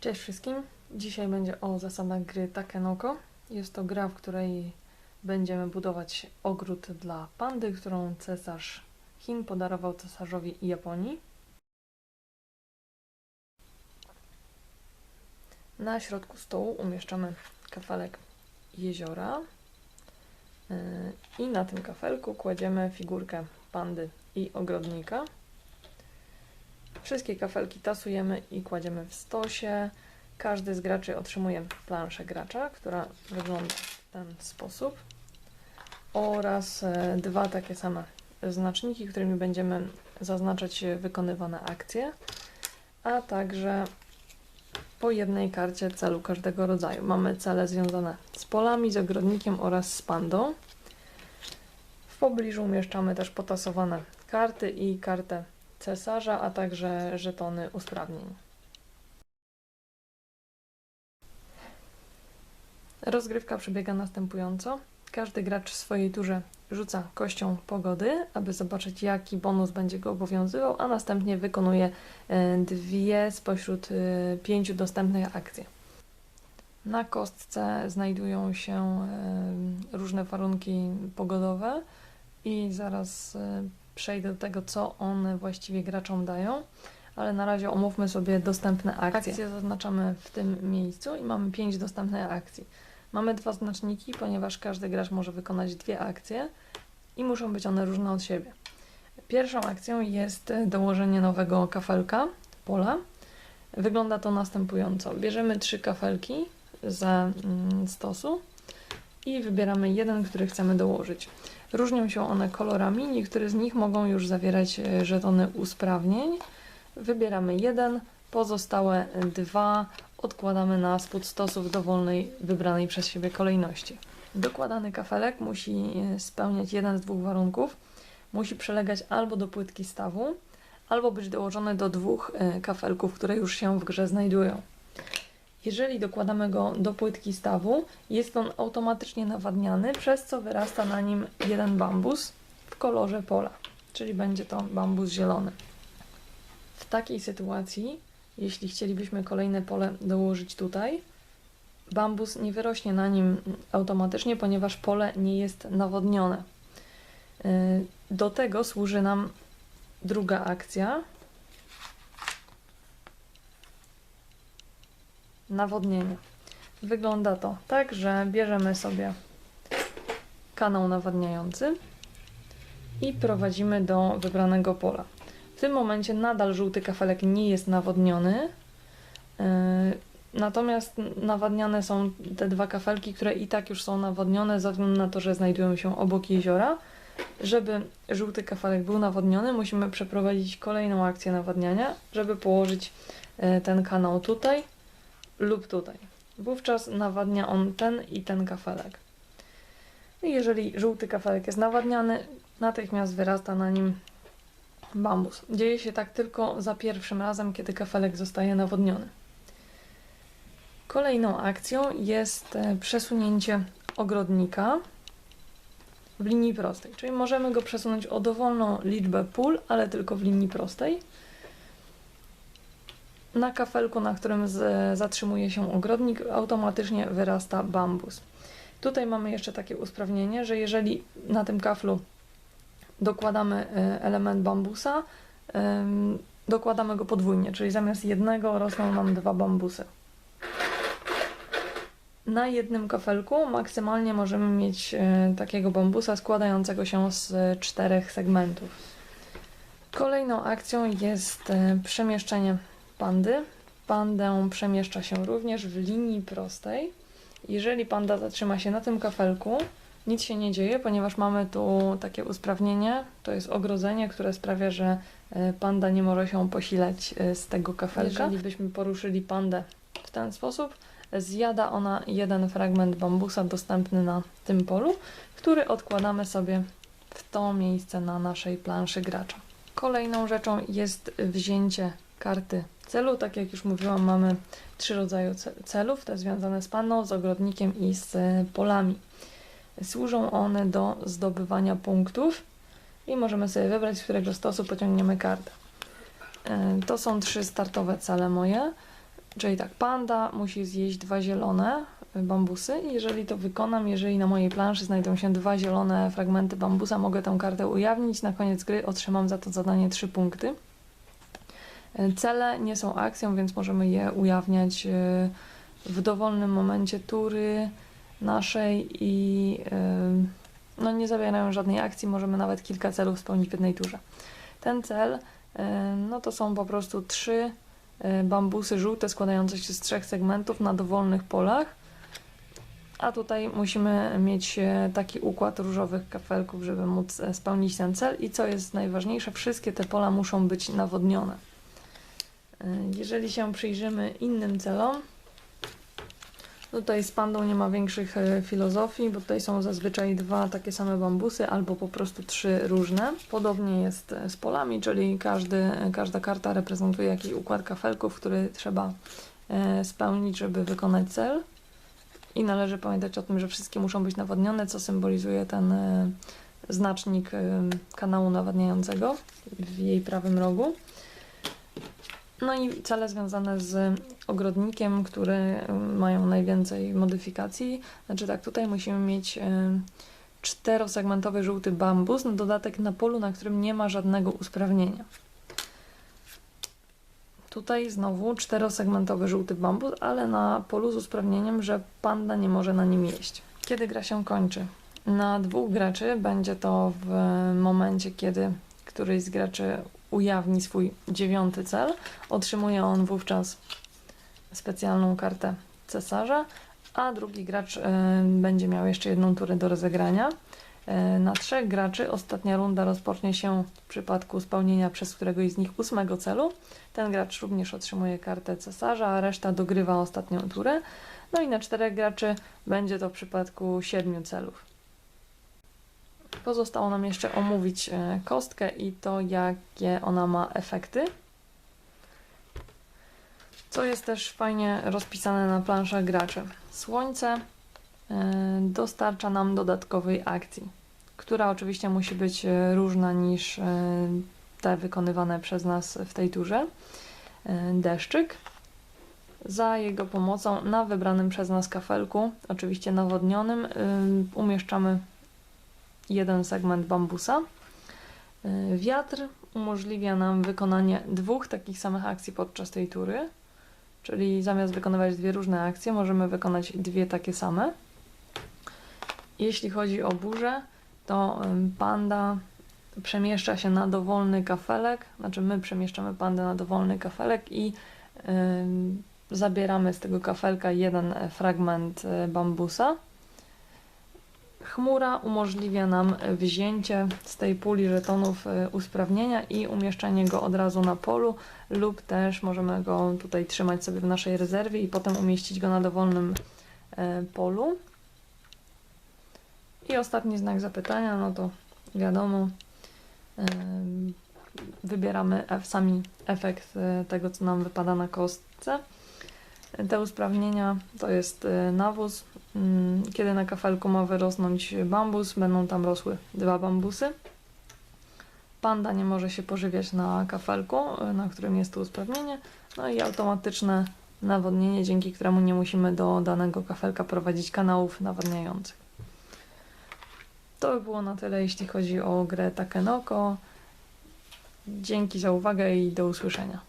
Cześć wszystkim. Dzisiaj będzie o zasadach gry Takenoko. Jest to gra, w której będziemy budować ogród dla pandy, którą cesarz Chin podarował cesarzowi Japonii. Na środku stołu umieszczamy kafelek jeziora yy, i na tym kafelku kładziemy figurkę pandy i ogrodnika. Wszystkie kafelki tasujemy i kładziemy w stosie. Każdy z graczy otrzymuje planszę gracza, która wygląda w ten sposób. Oraz e, dwa takie same znaczniki, którymi będziemy zaznaczać wykonywane akcje, a także po jednej karcie celu każdego rodzaju. Mamy cele związane z polami, z ogrodnikiem oraz z pandą. W pobliżu umieszczamy też potasowane karty i kartę cesarza, a także żetony usprawnień. Rozgrywka przebiega następująco. Każdy gracz w swojej turze rzuca kością pogody, aby zobaczyć jaki bonus będzie go obowiązywał, a następnie wykonuje e, dwie spośród e, pięciu dostępnych akcji. Na kostce znajdują się e, różne warunki pogodowe i zaraz przejdę do tego, co one właściwie graczom dają, ale na razie omówmy sobie dostępne akcje. Akcje zaznaczamy w tym miejscu i mamy pięć dostępnych akcji. Mamy dwa znaczniki, ponieważ każdy gracz może wykonać dwie akcje i muszą być one różne od siebie. Pierwszą akcją jest dołożenie nowego kafelka, pola. Wygląda to następująco. Bierzemy trzy kafelki ze mm, stosu i wybieramy jeden, który chcemy dołożyć. Różnią się one kolorami, niektóre z nich mogą już zawierać e, żetony usprawnień. Wybieramy jeden, pozostałe dwa odkładamy na spód stosu w dowolnej, wybranej przez siebie kolejności. Dokładany kafelek musi e, spełniać jeden z dwóch warunków. Musi przylegać albo do płytki stawu, albo być dołożony do dwóch e, kafelków, które już się w grze znajdują. Jeżeli dokładamy go do płytki stawu, jest on automatycznie nawadniany, przez co wyrasta na nim jeden bambus w kolorze pola, czyli będzie to bambus zielony. W takiej sytuacji, jeśli chcielibyśmy kolejne pole dołożyć tutaj, bambus nie wyrośnie na nim automatycznie, ponieważ pole nie jest nawodnione. Yy, Do tego służy nam druga akcja, nawodnienie. Wygląda to tak, że bierzemy sobie kanał nawadniający i prowadzimy do wybranego pola. W tym momencie nadal żółty kafelek nie jest nawodniony, yy, natomiast nawadniane są te dwa kafelki, które i tak już są nawodnione ze względu na to, że znajdują się obok jeziora. Żeby żółty kafelek był nawodniony, musimy przeprowadzić kolejną akcję nawadniania, żeby położyć yy, ten kanał tutaj lub tutaj. Wówczas nawadnia on ten i ten kafelek. Jeżeli żółty kafelek jest nawadniany, natychmiast wyrasta na nim bambus. Dzieje się tak tylko za pierwszym razem, kiedy kafelek zostaje nawodniony. Kolejną akcją jest e, przesunięcie ogrodnika w linii prostej, czyli możemy go przesunąć o dowolną liczbę pól, ale tylko w linii prostej na kafelku, na którym z, zatrzymuje się ogrodnik, automatycznie wyrasta bambus. Tutaj mamy jeszcze takie usprawnienie, że jeżeli na tym kaflu dokładamy e, element bambusa, dokładamy go podwójnie, czyli zamiast jednego rosną nam dwa bambusy. Na jednym kafelku maksymalnie możemy mieć e, takiego bambusa składającego się z czterech segmentów. Kolejną akcją jest e, przemieszczenie pandy. Pandę przemieszcza się również w linii prostej. Jeżeli panda zatrzyma się na tym kafelku, nic się nie dzieje, ponieważ mamy tu takie usprawnienie, to jest ogrodzenie, które sprawia, że e, panda nie może się posilać e, z tego kafelka. Jeżeli byśmy poruszyli pandę w ten sposób, zjada ona jeden fragment bambusa dostępny na tym polu, który odkładamy sobie w to miejsce na naszej planszy gracza. Kolejną rzeczą jest wzięcie karty celu. Tak jak już mówiłam, mamy trzy rodzaje ce- celów, te związane z panną, z ogrodnikiem i z e, polami. Służą one do zdobywania punktów i możemy sobie wybrać, z którego stosu pociągniemy kartę. E, To są trzy startowe cele moje. Czyli tak, panda musi zjeść dwa zielone y, bambusy jeżeli to wykonam, jeżeli na mojej planszy znajdą się dwa zielone fragmenty bambusa, mogę tę kartę ujawnić. Na koniec gry otrzymam za to zadanie 3 punkty. Cele nie są akcją, więc możemy je ujawniać y, w dowolnym momencie tury naszej i y, no, nie zawierają żadnej akcji. Możemy nawet kilka celów spełnić w jednej turze. Ten cel y, no, to są po prostu trzy bambusy żółte składające się z trzech segmentów na dowolnych polach. A tutaj musimy mieć e, taki układ różowych kafelków, żeby móc e, spełnić ten cel. I co jest najważniejsze, wszystkie te pola muszą być nawodnione. E, Jeżeli się przyjrzymy innym celom, tutaj z pandą nie ma większych e, filozofii, bo tutaj są zazwyczaj dwa takie same bambusy, albo po prostu trzy różne. Podobnie jest e, z polami, czyli każdy, każda karta reprezentuje jakiś układ kafelków, który trzeba spełnić, żeby wykonać cel. I należy pamiętać o tym, że wszystkie muszą być nawodnione, co symbolizuje ten znacznik kanału nawadniającego w jej prawym rogu. No i cele związane z ogrodnikiem, które e, mają najwięcej modyfikacji. Znaczy tak, tutaj musimy mieć czterosegmentowy żółty bambus, na dodatek na polu, na którym nie ma żadnego usprawnienia. Tutaj znowu czterosegmentowy żółty bambus, ale na polu z usprawnieniem, że panda nie może na nim jeść. Kiedy gra się kończy? Na dwóch graczy będzie to w momencie, kiedy któryś z graczy ujawni swój dziewiąty cel. Otrzymuje on wówczas specjalną kartę cesarza, a drugi gracz y, będzie miał jeszcze jedną turę do rozegrania. Y, Na trzech graczy ostatnia runda rozpocznie się w przypadku spełnienia przez któregoś z nich ósmego celu. Ten gracz również otrzymuje kartę cesarza, a reszta dogrywa ostatnią turę. No i na czterech graczy będzie to w przypadku siedmiu celów. Pozostało nam jeszcze omówić e, kostkę i to, jakie ona ma efekty. Co jest też fajnie rozpisane na planszach graczy. Słońce e, dostarcza nam dodatkowej akcji, która oczywiście musi być e, różna niż te wykonywane przez nas w tej turze. Deszczyk. Za jego pomocą na wybranym przez nas kafelku, oczywiście nawodnionym, umieszczamy jeden segment bambusa. Y, Wiatr umożliwia nam wykonanie dwóch takich samych akcji podczas tej tury, czyli zamiast wykonywać dwie różne akcje, możemy wykonać dwie takie same. Jeśli chodzi o burzę, to panda przemieszcza się na dowolny kafelek, znaczy my przemieszczamy pandę na dowolny kafelek i ym, zabieramy z tego kafelka jeden e, fragment e, bambusa. Chmura umożliwia nam wzięcie z tej puli żetonów e, usprawnienia i umieszczenie go od razu na polu, lub też możemy go tutaj trzymać sobie w naszej rezerwie i potem umieścić go na dowolnym e, polu. I ostatni znak zapytania, no to wiadomo, wybieramy sami efekt e, tego, co nam wypada na kostce. Te usprawnienia to jest e, nawóz. Mm, Kiedy na kafelku ma wyrosnąć bambus, będą tam rosły dwa bambusy. Panda nie może się pożywiać na kafelku, na którym jest to usprawnienie. No i automatyczne nawodnienie, dzięki któremu nie musimy do danego kafelka prowadzić kanałów nawadniających. To by było na tyle, jeśli chodzi o grę Takenoko. Dzięki za uwagę i do usłyszenia.